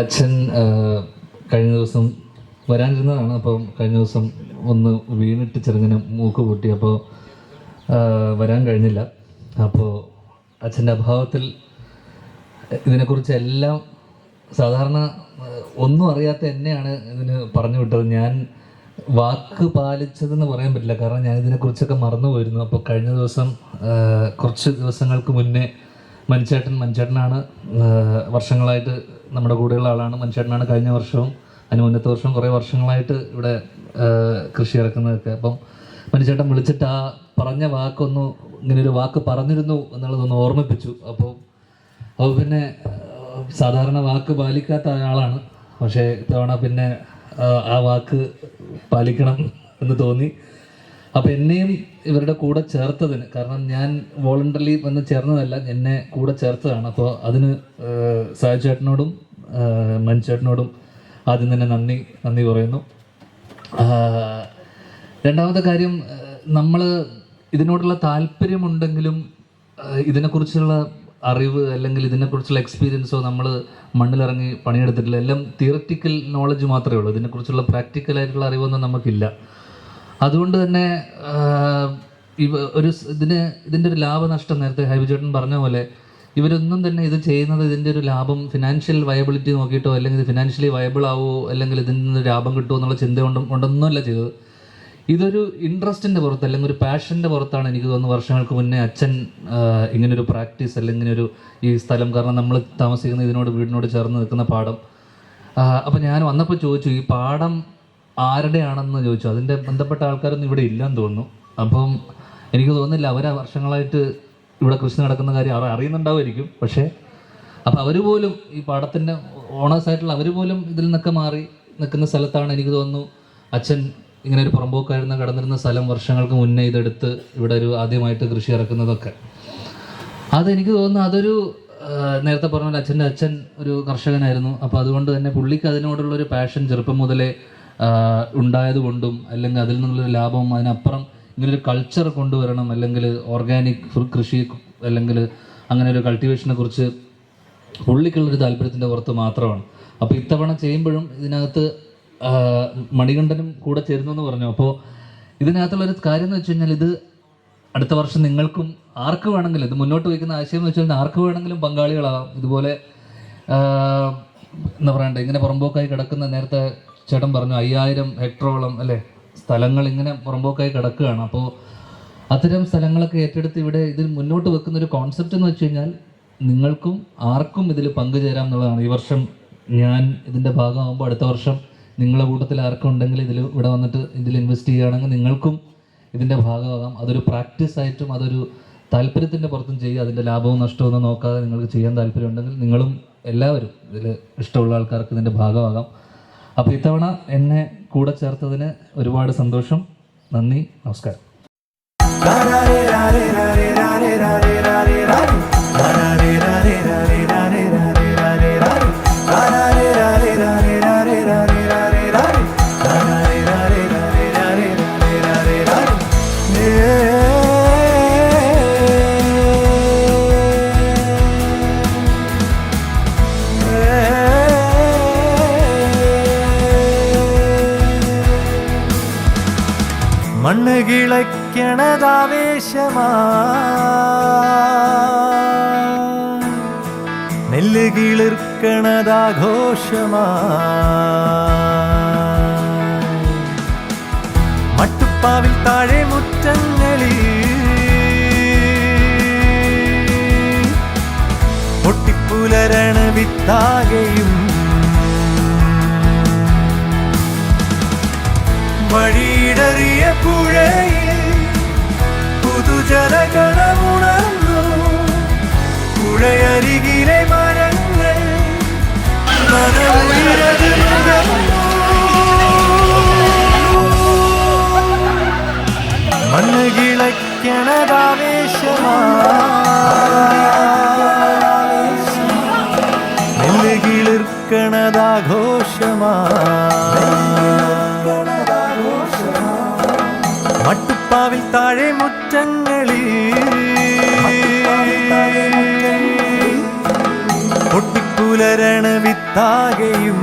അച്ഛൻ കഴിഞ്ഞ ദിവസം വരാനിരുന്നതാണ്. അപ്പം കഴിഞ്ഞ ദിവസം ഒന്ന് വീണിട്ട് ചെറുങ്ങനെ മൂക്ക് പൊട്ടി. അപ്പോൾ വരാൻ കഴിഞ്ഞില്ല. അപ്പോൾ അച്ഛന്റെ അഭാവത്തിൽ ഇതിനെക്കുറിച്ച് എല്ലാം സാധാരണ ഒന്നും അറിയാത്ത എന്നെയാണ് ഇതിന് പറഞ്ഞു വിട്ടത്. ഞാൻ വാക്ക് പാലിച്ചതെന്ന് പറയാൻ പറ്റില്ല. കാരണം ഞാൻ ഇതിനെക്കുറിച്ചൊക്കെ മറന്നു പോയിരുന്നു അപ്പോൾ കഴിഞ്ഞ ദിവസം കുറച്ച് ദിവസങ്ങൾക്ക് മുന്നേ മഞ്ചേട്ടൻ മഞ്ചേട്ടനാണ് വർഷങ്ങളായിട്ട് നമ്മുടെ കൂടെയുള്ള ആളാണ്. മഞ്ചേട്ടനാണ് കഴിഞ്ഞ വർഷവും അതിന് മുന്നത്തെ വർഷവും കുറേ വർഷങ്ങളായിട്ട് ഇവിടെ കൃഷി ഇറക്കുന്നതൊക്കെ. അപ്പം മനുചേട്ടൻ വിളിച്ചിട്ട് ആ പറഞ്ഞ വാക്കൊന്ന് ഇങ്ങനെ ഒരു വാക്ക് പറഞ്ഞിരുന്നു എന്നുള്ളതൊന്ന് ഓർമ്മിപ്പിച്ചു. അപ്പോൾ അപ്പോൾ പിന്നെ സാധാരണ വാക്ക് പാലിക്കാത്ത ആളാണ്. പക്ഷേ ഇത്തവണ പിന്നെ ആ വാക്ക് പാലിക്കണം എന്ന് തോന്നി. അപ്പോൾ എന്നെയും ഇവരുടെ കൂടെ ചേർത്തതിന് കാരണം ഞാൻ വോളണ്ടറിലി വന്ന് ചേർന്നതല്ല എന്നെ കൂടെ ചേർത്തതാണ്. അപ്പോൾ അതിന് സായു ചേട്ടനോടും മഞ്ചേട്ടനോടും ആദ്യം തന്നെ നന്ദി നന്ദി പറയുന്നു. രണ്ടാമത്തെ കാര്യം നമ്മൾ ഇതിനോടുള്ള താല്പര്യമുണ്ടെങ്കിലും ഇതിനെക്കുറിച്ചുള്ള അറിവ് അല്ലെങ്കിൽ ഇതിനെക്കുറിച്ചുള്ള എക്സ്പീരിയൻസോ നമ്മൾ മണ്ണിലിറങ്ങി പണിയെടുത്തിട്ടില്ല. എല്ലാം തിയററ്റിക്കൽ നോളജ് മാത്രമേ ഉള്ളൂ. ഇതിനെക്കുറിച്ചുള്ള പ്രാക്ടിക്കലായിട്ടുള്ള അറിവൊന്നും നമുക്കില്ല. അതുകൊണ്ട് തന്നെ ഇവ ഒരു ഇതിന് ഇതിന്റെ ഒരു ലാഭനഷ്ടം നേരത്തെ ഹൈബിചേട്ടൻ പറഞ്ഞ പോലെ ഇവരൊന്നും തന്നെ ഇത് ചെയ്യുന്നത് ഇതിന്റെ ഒരു ലാഭം ഫിനാൻഷ്യൽ വയബിലിറ്റി നോക്കിയിട്ടോ അല്ലെങ്കിൽ ഇത് ഫിനാൻഷ്യലി വയബിൾ ആവുമോ അല്ലെങ്കിൽ ഇതിൽ നിന്ന് ലാഭം കിട്ടുമോ എന്നുള്ള ചിന്ത കൊണ്ടും കൊണ്ടൊന്നുമല്ല ചെയ്തത്. ഇതൊരു ഇൻട്രസ്റ്റിന്റെ പുറത്ത് അല്ലെങ്കിൽ ഒരു പാഷന്റെ പുറത്താണ് എനിക്ക് തോന്നുന്നു വർഷങ്ങൾക്ക് മുന്നേ അച്ഛൻ ഇങ്ങനൊരു പ്രാക്ടീസ് അല്ലെങ്കിൽ ഇങ്ങനൊരു ഈ സ്ഥലം കാരണം നമ്മൾ താമസിക്കുന്ന ഇതിനോട് വീടിനോട് ചേർന്ന് നിൽക്കുന്ന പാടം. അപ്പം ഞാൻ വന്നപ്പോൾ ചോദിച്ചു ഈ പാടം ആരുടെയാണെന്ന് ചോദിച്ചു. അതിന്റെ ബന്ധപ്പെട്ട ആൾക്കാരൊന്നും ഇവിടെ ഇല്ലെന്ന് തോന്നുന്നു. അപ്പം എനിക്ക് തോന്നുന്നില്ല അവർ വർഷങ്ങളായിട്ട് ഇവിടെ കൃഷി നടക്കുന്ന കാര്യം അവർ അറിയുന്നുണ്ടാവുമായിരിക്കും. പക്ഷേ അപ്പം അവർ പോലും ഈ പാടത്തിന്റെ ഓണേഴ്സായിട്ടുള്ള അവർ പോലും ഇതിൽ നിന്നൊക്കെ മാറി നിൽക്കുന്ന സ്ഥലത്താണ് എനിക്ക് തോന്നുന്നു അച്ഛൻ ഇങ്ങനെ ഒരു പുറമ്പോക്കായിരുന്ന കടന്നിരുന്ന സ്ഥലം വർഷങ്ങൾക്ക് മുന്നേ ഇതെടുത്ത് ഇവിടെ ഒരു ആദ്യമായിട്ട് കൃഷി ഇറക്കുന്നതൊക്കെ. അതെനിക്ക് തോന്നുന്നു അതൊരു നേരത്തെ പറഞ്ഞ അച്ഛന്റെ അച്ഛൻ ഒരു കർഷകനായിരുന്നു. അപ്പോൾ അതുകൊണ്ട് തന്നെ പുള്ളിക്ക് അതിനോടുള്ള ഒരു പാഷൻ ചെറുപ്പം മുതലേ ഉണ്ടായതുകൊണ്ടും അല്ലെങ്കിൽ അതിൽ നിന്നുള്ള ലാഭം അതിനപ്പുറം ഇങ്ങനൊരു കൾച്ചർ കൊണ്ടുവരണം അല്ലെങ്കിൽ ഓർഗാനിക് കൃഷി അല്ലെങ്കിൽ അങ്ങനെ ഒരു കൾട്ടിവേഷനെ കുറിച്ച് പുള്ളിക്കുള്ളൊരു താല്പര്യത്തിന്റെ പുറത്ത് മാത്രമാണ്. അപ്പോൾ ഇത്തവണ ചെയ്യുമ്പോഴും ഇതിനകത്ത് മണികണ്ഠനും കൂടെ ചേരുന്നു എന്ന് പറഞ്ഞു. അപ്പോൾ ഇതിനകത്തുള്ളൊരു കാര്യം എന്ന് വെച്ച് കഴിഞ്ഞാൽ ഇത് അടുത്ത വർഷം നിങ്ങൾക്കും ആർക്ക് വേണമെങ്കിലും ഇത് മുന്നോട്ട് വയ്ക്കുന്ന ആശയം എന്ന് വെച്ചാൽ ആർക്ക് വേണമെങ്കിലും പങ്കാളികളാകാം ഇതുപോലെ എന്താ പറയണ്ടേ ഇങ്ങനെ പുറമ്പോക്കായി കിടക്കുന്ന നേരത്തെ ചേട്ടൻ പറഞ്ഞു അയ്യായിരം ഹെക്ടറോളം അല്ലേ സ്ഥലങ്ങൾ ഇങ്ങനെ പുറമ്പോക്കായി കിടക്കുകയാണ്. അപ്പോൾ അത്തരം സ്ഥലങ്ങളൊക്കെ ഏറ്റെടുത്ത് ഇവിടെ ഇതിൽ മുന്നോട്ട് വെക്കുന്ന ഒരു കോൺസെപ്റ്റ് എന്ന് വെച്ച് കഴിഞ്ഞാൽ നിങ്ങൾക്കും ആർക്കും ഇതിൽ പങ്കുചേരാം എന്നുള്ളതാണ്. ഈ വർഷം ഞാൻ ഇതിന്റെ ഭാഗമാകുമ്പോൾ അടുത്ത വർഷം നിങ്ങളുടെ കൂട്ടത്തിൽ ആർക്കും ഉണ്ടെങ്കിൽ ഇതിൽ ഇവിടെ വന്നിട്ട് ഇതിൽ ഇൻവെസ്റ്റ് ചെയ്യുകയാണെങ്കിൽ നിങ്ങൾക്കും ഇതിന്റെ ഭാഗമാകാം. അതൊരു പ്രാക്ടീസ് ആയിട്ടും അതൊരു താല്പര്യത്തിന്റെ പുറത്തും ചെയ്യുക. അതിന്റെ ലാഭവും നഷ്ടവും ഒന്നും നോക്കാതെ നിങ്ങൾക്ക് ചെയ്യാൻ താല്പര്യം ഉണ്ടെങ്കിൽ നിങ്ങളും എല്ലാവരും ഇതിൽ ഇഷ്ടമുള്ള ആൾക്കാർക്ക് ഇതിന്റെ ഭാഗമാകാം. അപ്പോൾ ഇത്തവണ എന്നെ കൂടെ ചേർത്തതിന് ഒരുപാട് സന്തോഷം. നന്ദി നമസ്കാരം. മണ്ണ് കിളയ്ക്കണതാവേശമാ. നെല്ല് കിളിർക്കണതാഘോഷമാ മട്ടുപ്പാവിൽ താഴെ മുറ്റങ്ങളിൽ പൊട്ടിപ്പുലരണ വിത്താകയും വഴിയിടറിയ പുഴയിൽ പുതുജലഗണമുണർന്നു പുഴയരികിലെ മരങ്ങൾ. മണ്ണ് മട്ടുപ്പാവിൽ താഴെ മുറ്റങ്ങളിൽ പൊട്ടിപ്പുലരണ നെറ്റിത്താകെയും